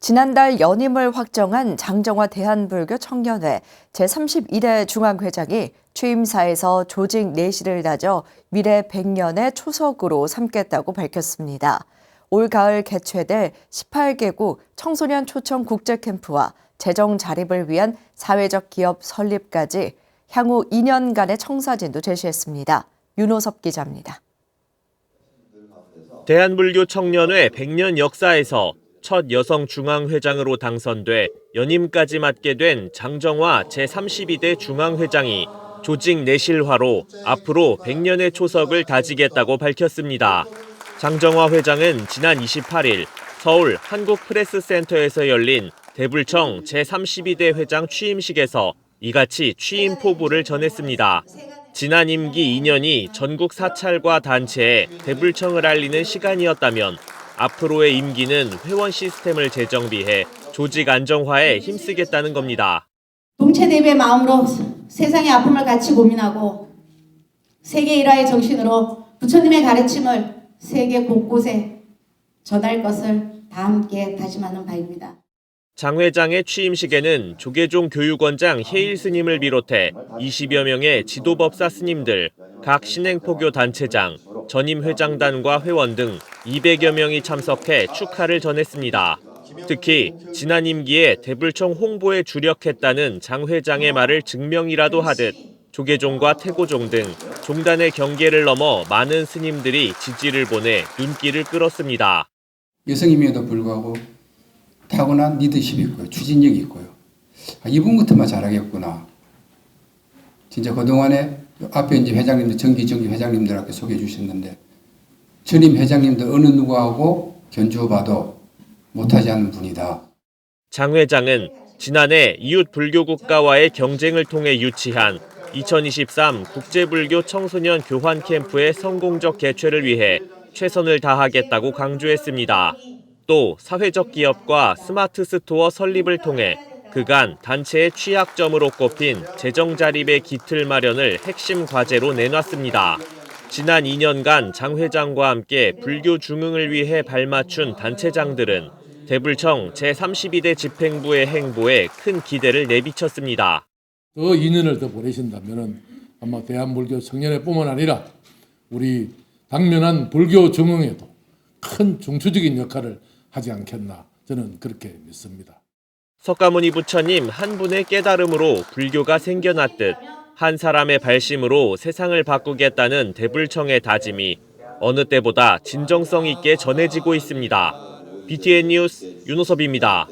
지난달 연임을 확정한 장정화 대한불교 청년회 제32대 중앙회장이 취임사에서 조직 내실을 다져 미래 100년의 초석으로 삼겠다고 밝혔습니다. 올 가을 개최될 18개국 청소년 초청 국제 캠프와 재정 자립을 위한 사회적 기업 설립까지 향후 2년간의 청사진도 제시했습니다. 윤호섭 기자입니다. 대한불교 청년회 100년 역사에서 첫 여성 중앙회장으로 당선돼 연임까지 맡게 된 장정화 제32대 중앙회장이 조직 내실화로 앞으로 100년의 초석을 다지겠다고 밝혔습니다. 장정화 회장은 지난 28일 서울 한국프레스센터에서 열린 대불청 제32대 회장 취임식에서 이같이 취임 포부를 전했습니다. 지난 임기 2년이 전국 사찰과 단체에 대불청을 알리는 시간이었다면 앞으로의 임기는 회원 시스템을 재정비해 조직 안정화에 힘쓰겠다는 겁니다. 동체대비의 마음으로 세상의 아픔을 같이 고민하고 세계 일화의 정신으로 부처님의 가르침을 세계 곳곳에 전할 것을 다 함께 다짐하는 바입니다. 장 회장의 취임식에는 조계종 교육원장 해일 스님을 비롯해 20여 명의 지도법사 스님들, 각 신행포교 단체장, 전임 회장단과 회원 등 200여 명이 참석해 축하를 전했습니다. 특히 지난 임기에 대불청 홍보에 주력했다는 장 회장의 말을 증명이라도 하듯 조계종과 태고종 등 종단의 경계를 넘어 많은 스님들이 지지를 보내 눈길을 끌었습니다. 여성임에도 불구하고 타고난 리더십이 있고요. 추진력이 있고요. 아, 이분 같으면 잘하겠구나. 진짜 그동안에 앞에 이제 회장님들, 정기 정기 회장님들한테 소개해 주셨는데 전임 회장님들 어느 누구하고 견주어봐도 못하지 않는 분이다. 장 회장은 지난해 이웃 불교 국가와의 경쟁을 통해 유치한 2023 국제불교 청소년 교환 캠프의 성공적 개최를 위해 최선을 다하겠다고 강조했습니다. 또 사회적 기업과 스마트 스토어 설립을 통해 그간 단체의 취약점으로 꼽힌 재정 자립의 기틀 마련을 핵심 과제로 내놨습니다. 지난 2년간 장 회장과 함께 불교 중흥을 위해 발맞춘 단체장들은 대불청 제32대 집행부의 행보에 큰 기대를 내비쳤습니다. 더 2년을 더 보내신다면은 아마 대한불교 청년회뿐만 아니라 우리 당면한 불교 정흥에도 큰 중추적인 역할을 하지 않겠나 저는 그렇게 믿습니다. 석가모니 부처님 한 분의 깨달음으로 불교가 생겨났듯 한 사람의 발심으로 세상을 바꾸겠다는 대불청의 다짐이 어느 때보다 진정성 있게 전해지고 있습니다. BTN 뉴스 윤호섭입니다.